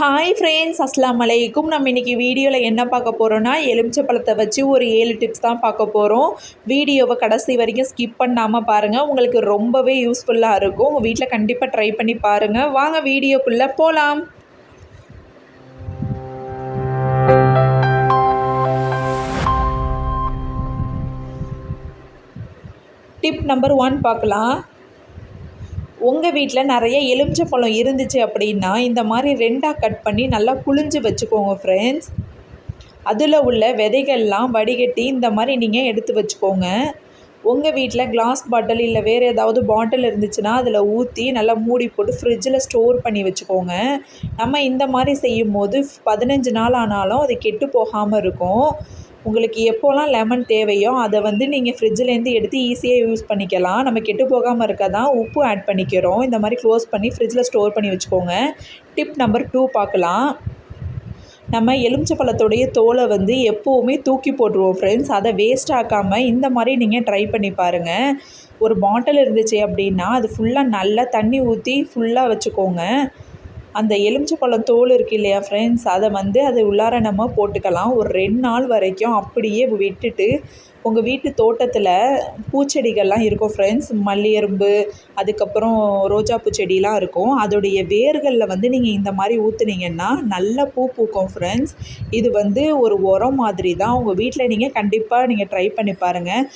Hi friends அஸ்லாம் அலைக்கும் நம்ம இன்றைக்கி வீடியோவில் என்ன பார்க்க போகிறோன்னா எலுமிச்சை பழத்தை வச்சு ஒரு ஏழு டிப்ஸ் தான் பார்க்க போகிறோம் வீடியோவை கடைசி வரைக்கும் ஸ்கிப் பண்ணாமல் பாருங்கள் உங்களுக்கு ரொம்பவே யூஸ்ஃபுல்லாக இருக்கும். உங்கள் வீட்டில் கண்டிப்பாக ட்ரை பண்ணி பாருங்கள் வாங்க வீடியோக்குள்ளே போகலாம் டிப் நம்பர் ஒன் பார்க்கலாம். உங்கள் வீட்டில் நிறைய எலுமிச்சை பழம் இருந்துச்சு அப்படின்னா இந்த மாதிரி ரெண்டாக கட் பண்ணி நல்லா புழிஞ்சு வச்சுக்கோங்க ஃப்ரெண்ட்ஸ் அதில் உள்ள விதைகள்லாம் வடிகட்டி இந்த மாதிரி நீங்கள் எடுத்து வச்சுக்கோங்க. உங்கள் வீட்டில் கிளாஸ் பாட்டில் இல்லை வேறு ஏதாவது பாட்டில் இருந்துச்சுன்னா அதில் ஊற்றி நல்லா மூடி போட்டு ஃப்ரிட்ஜில் ஸ்டோர் பண்ணி வச்சுக்கோங்க. நம்ம இந்த மாதிரி செய்யும் போது பதினஞ்சு நாள் ஆனாலும் அது கெட்டு போகாமல் இருக்கும். உங்களுக்கு எப்போல்லாம் லெமன் தேவையோ அதை வந்து நீங்கள் ஃப்ரிட்ஜிலேருந்து எடுத்து ஈஸியாக யூஸ் பண்ணிக்கலாம். நம்ம கெட்டு போகாமல் இருக்க தான் உப்பு ஆட் பண்ணிக்கிறோம். இந்த மாதிரி க்ளோஸ் பண்ணி ஃப்ரிட்ஜில் ஸ்டோர் பண்ணி வச்சுக்கோங்க. டிப் நம்பர் டூ பார்க்கலாம். நம்ம எலுமிச்சப்பழத்துடைய தோலை வந்து எப்போவுமே தூக்கி போட்டுருவோம் ஃப்ரெண்ட்ஸ் அதை வேஸ்ட் ஆக்காமல் இந்த மாதிரி நீங்கள் ட்ரை பண்ணி பாருங்கள் ஒரு பாட்டில் இருந்துச்சு அப்படின்னா அது ஃபுல்லாக நல்லா தண்ணி ஊற்றி ஃபுல்லாக வச்சுக்கோங்க. அந்த எலுமிச்சப்பழம் தோல் இருக்குது இல்லையா ஃப்ரெண்ட்ஸ் அதை வந்து அது உள்ளார நம்ம போட்டுக்கலாம். ஒரு ரெண்டு நாள் வரைக்கும் அப்படியே விட்டுட்டு உங்கள் வீட்டு தோட்டத்தில் பூச்செடிகள்லாம் இருக்கும் ஃப்ரெண்ட்ஸ் மல்லியரும்பு அதுக்கப்புறம் ரோஜாப்பூ செடிலாம் இருக்கும். அதோடைய வேர்களில் வந்து நீங்கள் இந்த மாதிரி ஊற்றுனீங்கன்னா நல்ல பூ பூக்கும் ஃப்ரெண்ட்ஸ் இது வந்து ஒரு உரம் மாதிரி தான். உங்கள் வீட்டில் நீங்கள் கண்டிப்பாக நீங்கள் ட்ரை பண்ணி பாருங்கள்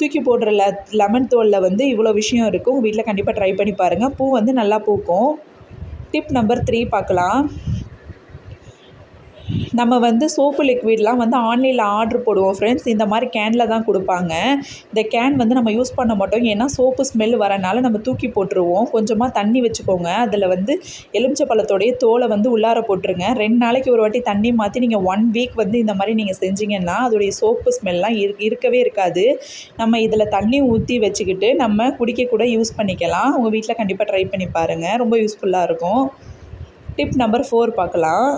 தூக்கி போடுற லெ லெமன் தோலில் வந்து இவ்வளோ விஷயம் இருக்கும். உங்கள் வீட்டில் கண்டிப்பாக ட்ரை பண்ணி பாருங்கள் பூ வந்து நல்லா பூக்கும். டிப் நம்பர் த்ரீ பார்க்கலாம். நம்ம வந்து சோப்பு லிக்விட்லாம் வந்து ஆன்லைனில் ஆர்ட்ரு போடுவோம் ஃப்ரெண்ட்ஸ் இந்த மாதிரி கேனில் தான் கொடுப்பாங்க. இந்த கேன் வந்து நம்ம யூஸ் பண்ண மாட்டோம். ஏன்னா சோப்பு ஸ்மெல் வரனால நம்ம தூக்கி போட்டுருவோம். கொஞ்சமாக தண்ணி வச்சுக்கோங்க. அதில் வந்து எலுமிச்சை பழத்தோடைய தோலை வந்து உள்ளார போட்டுருங்க. ரெண்டு நாளைக்கு ஒரு வாட்டி தண்ணி மாற்றி நீங்கள் ஒன் வீக் வந்து இந்த மாதிரி நீங்கள் செஞ்சீங்கன்னா அதோடைய சோப்பு ஸ்மெல்லாம் இரு இருக்கவே இருக்காது. நம்ம இதில் தண்ணி ஊற்றி வச்சுக்கிட்டு நம்ம குடிக்க கூட யூஸ் பண்ணிக்கலாம். உங்கள் வீட்டில் கண்டிப்பாக ட்ரை பண்ணி பாருங்கள் ரொம்ப யூஸ்ஃபுல்லாக இருக்கும். டிப் நம்பர் ஃபோர் பார்க்கலாம்.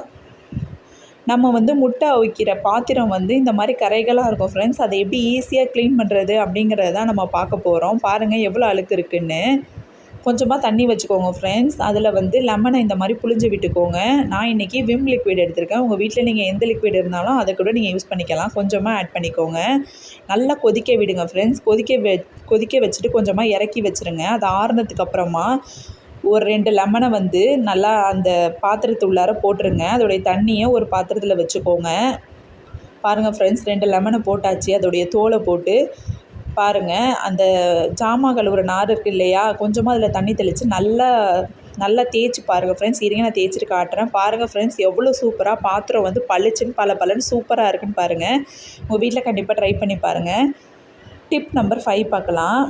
நம்ம வந்து முட்டை அவிக்கிற பாத்திரம் வந்து இந்த மாதிரி கரைகளாக இருக்கும் ஃப்ரெண்ட்ஸ் அதை எப்படி ஈஸியாக க்ளீன் பண்ணுறது அப்படிங்கிறத தான் நம்ம பார்க்க போகிறோம் பாருங்கள் எவ்வளோ அழுக்கு இருக்குதுன்னு கொஞ்சமாக தண்ணி வச்சுக்கோங்க ஃப்ரெண்ட்ஸ் அதில் வந்து லெமனை இந்த மாதிரி புளிஞ்சு விட்டுக்கோங்க. நான் இன்றைக்கி விம் லிக்விட் எடுத்திருக்கேன். உங்கள் வீட்டில் நீங்கள் எந்த லிக்விட் இருந்தாலும் அதை கூட நீங்கள் யூஸ் பண்ணிக்கலாம். கொஞ்சமாக ஆட் பண்ணிக்கோங்க. நல்லா கொதிக்க விடுங்க ஃப்ரெண்ட்ஸ் கொதிக்க வெ கொதிக்க வச்சுட்டு கொஞ்சமாக இறக்கி வச்சுருங்க. அது ஆறுனதுக்கு அப்புறமா ஒரு ரெண்டு லெமனை வந்து நல்லா அந்த பாத்திரத்து உள்ளார போட்டுருங்க. அதோடைய தண்ணியை ஒரு பாத்திரத்தில் வச்சுக்கோங்க. பாருங்கள் ஃப்ரெண்ட்ஸ் ரெண்டு லெமனை போட்டாச்சு. அதோடைய தோலை போட்டு பாருங்கள் அந்த ஜாமான் கழுவுற நார் இருக்குது இல்லையா? கொஞ்சமாக அதில் தண்ணி தெளித்து நல்லா நல்லா தேய்ச்சி பாருங்கள் ஃப்ரெண்ட்ஸ் இருங்க நான் தேய்ச்சிட்டு காட்டுறேன். பாருங்கள் ஃப்ரெண்ட்ஸ் எவ்வளோ சூப்பராக பாத்திரம் வந்து பளிச்சுன்னு பல பலன்னு சூப்பராக இருக்குன்னு பாருங்கள் உங்கள் வீட்டில் கண்டிப்பாக ட்ரை பண்ணி பாருங்கள் டிப் நம்பர் ஃபைவ் பார்க்கலாம்.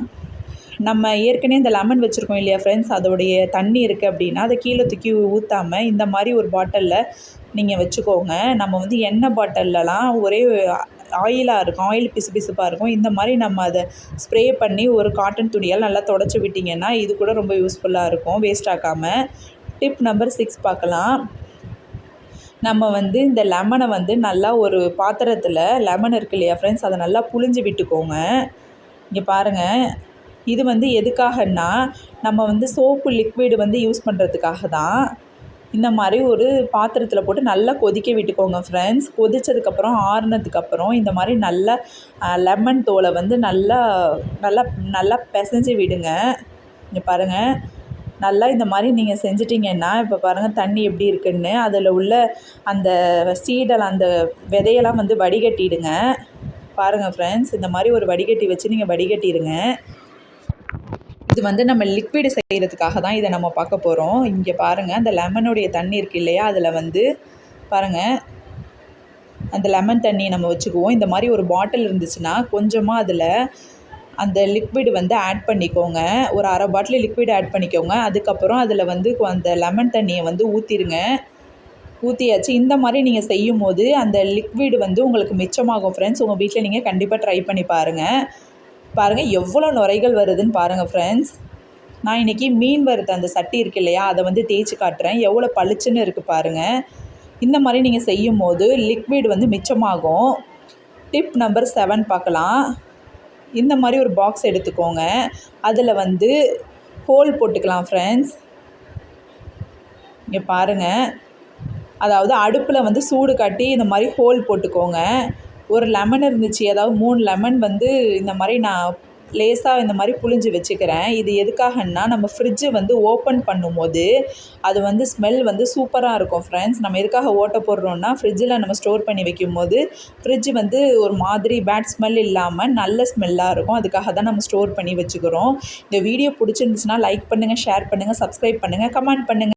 நம்ம ஏற்கனவே இந்த லெமன் வச்சுருக்கோம் இல்லையா ஃப்ரெண்ட்ஸ் அதோடைய தண்ணி இருக்குது அப்படின்னா அதை கீழே தூக்கி ஊற்றாமல் இந்த மாதிரி ஒரு பாட்டிலில் நீங்கள் வச்சுக்கோங்க. நம்ம வந்து எண்ணெய் பாட்டிலலாம் ஒரே ஆயிலாக இருக்கும் ஆயில் பிசு பிசுப்பாக இருக்கும். இந்த மாதிரி நம்ம அதை ஸ்ப்ரே பண்ணி ஒரு காட்டன் துணியால் நல்லா தொடச்சி விட்டிங்கன்னா இது கூட ரொம்ப யூஸ்ஃபுல்லாக இருக்கும். வேஸ்ட் ஆக்காமல் டிப் நம்பர் சிக்ஸ் பார்க்கலாம். நம்ம வந்து இந்த லெமனை வந்து நல்லா ஒரு பாத்திரத்தில் லெமன் இருக்கு இல்லையா ஃப்ரெண்ட்ஸ் அதை நல்லா புழிஞ்சு விட்டுக்கோங்க. இங்கே பாருங்கள் இது வந்து எதுக்காகன்னா நம்ம வந்து சோப்பு லிக்விடு வந்து யூஸ் பண்ணுறதுக்காக தான் இந்த மாதிரி ஒரு பாத்திரத்தில் போட்டு நல்லா கொதிக்க விட்டுக்கோங்க ஃப்ரெண்ட்ஸ் கொதித்ததுக்கப்புறம் ஆறுனதுக்கப்புறம் இந்த மாதிரி நல்லா லெமன் தோலை வந்து நல்லா நல்லா நல்லா பிசைஞ்சு விடுங்க. இங்கே பாருங்கள் நல்லா இந்த மாதிரி நீங்கள் செஞ்சிட்டிங்கன்னா இப்போ பாருங்கள் தண்ணி எப்படி இருக்குன்னு அதில் உள்ள அந்த சீடல் அந்த விதையெல்லாம் வந்து வடிகட்டிடுங்க. பாருங்கள் ஃப்ரெண்ட்ஸ் இந்த மாதிரி ஒரு வடிகட்டி வச்சு நீங்கள் வடிகட்டிடுங்க. இது வந்து நம்ம லிக்விடு செய்கிறதுக்காக தான் இதை நம்ம பார்க்க போகிறோம் இங்கே பாருங்கள் அந்த லெமனுடைய தண்ணி இருக்குது இல்லையா? அதில் வந்து பாருங்கள் அந்த லெமன் தண்ணியை நம்ம வச்சுக்குவோம். இந்த மாதிரி ஒரு பாட்டில் இருந்துச்சுன்னா கொஞ்சமாக அதில் அந்த லிக்விடு வந்து ஆட் பண்ணிக்கோங்க. ஒரு அரை பாட்டில் லிக்விட் ஆட் பண்ணிக்கோங்க. அதுக்கப்புறம் அதில் வந்து அந்த லெமன் தண்ணியை வந்து ஊற்றிடுங்க ஊற்றியாச்சு இந்த மாதிரி நீங்கள் செய்யும் போது அந்த லிக்விடு வந்து உங்களுக்கு மிச்சமாகும் ஃப்ரெண்ட்ஸ் உங்கள் வீட்டில் நீங்கள் கண்டிப்பாக ட்ரை பண்ணி பாருங்கள் பாருங்கள் எவ்வளோ நுரைகள் வருதுன்னு பாருங்கள் ஃப்ரெண்ட்ஸ் நான் இன்றைக்கி மீன் வறுத்த அந்த சட்டி இருக்கு இல்லையா அதை வந்து தேய்ச்சி காட்டுறேன். எவ்வளோ பளிச்சுன்னு இருக்குது பாருங்கள் இந்த மாதிரி நீங்கள் செய்யும் போது லிக்விட் வந்து மிச்சமாகும். டிப் நம்பர் செவன் பார்க்கலாம். இந்த மாதிரி ஒரு பாக்ஸ் எடுத்துக்கோங்க. அதில் வந்து ஹோல் போட்டுக்கலாம் ஃப்ரெண்ட்ஸ் இங்கே பாருங்கள் அதாவது அடுப்பில் வந்து சூடு காட்டி இந்த மாதிரி ஹோல் போட்டுக்கோங்க. ஒரு லெமன் இருந்துச்சு. அதாவது மூணு லெமன் வந்து இந்த மாதிரி நான் லேசாக இந்த மாதிரி புழிஞ்சு வச்சுக்கிறேன். இது எதுக்காகன்னா நம்ம ஃப்ரிட்ஜு வந்து ஓப்பன் பண்ணும்போது அது வந்து ஸ்மெல் வந்து சூப்பராக இருக்கும் ஃப்ரெண்ட்ஸ் நம்ம எதுக்காக ஓட்டை போடுறோன்னா ஃப்ரிட்ஜில் நம்ம ஸ்டோர் பண்ணி வைக்கும்போது ஃப்ரிட்ஜ் வந்து ஒரு மாதிரி பேட் ஸ்மெல் இல்லாமல் நல்ல ஸ்மெல்லாக இருக்கும். அதுக்காக தான் நம்ம ஸ்டோர் பண்ணி வச்சுக்கிறோம். இந்த வீடியோ பிடிச்சிருந்துச்சுன்னா லைக் பண்ணுங்கள் ஷேர் பண்ணுங்கள் சப்ஸ்கிரைப் பண்ணுங்கள் கமெண்ட் பண்ணுங்கள்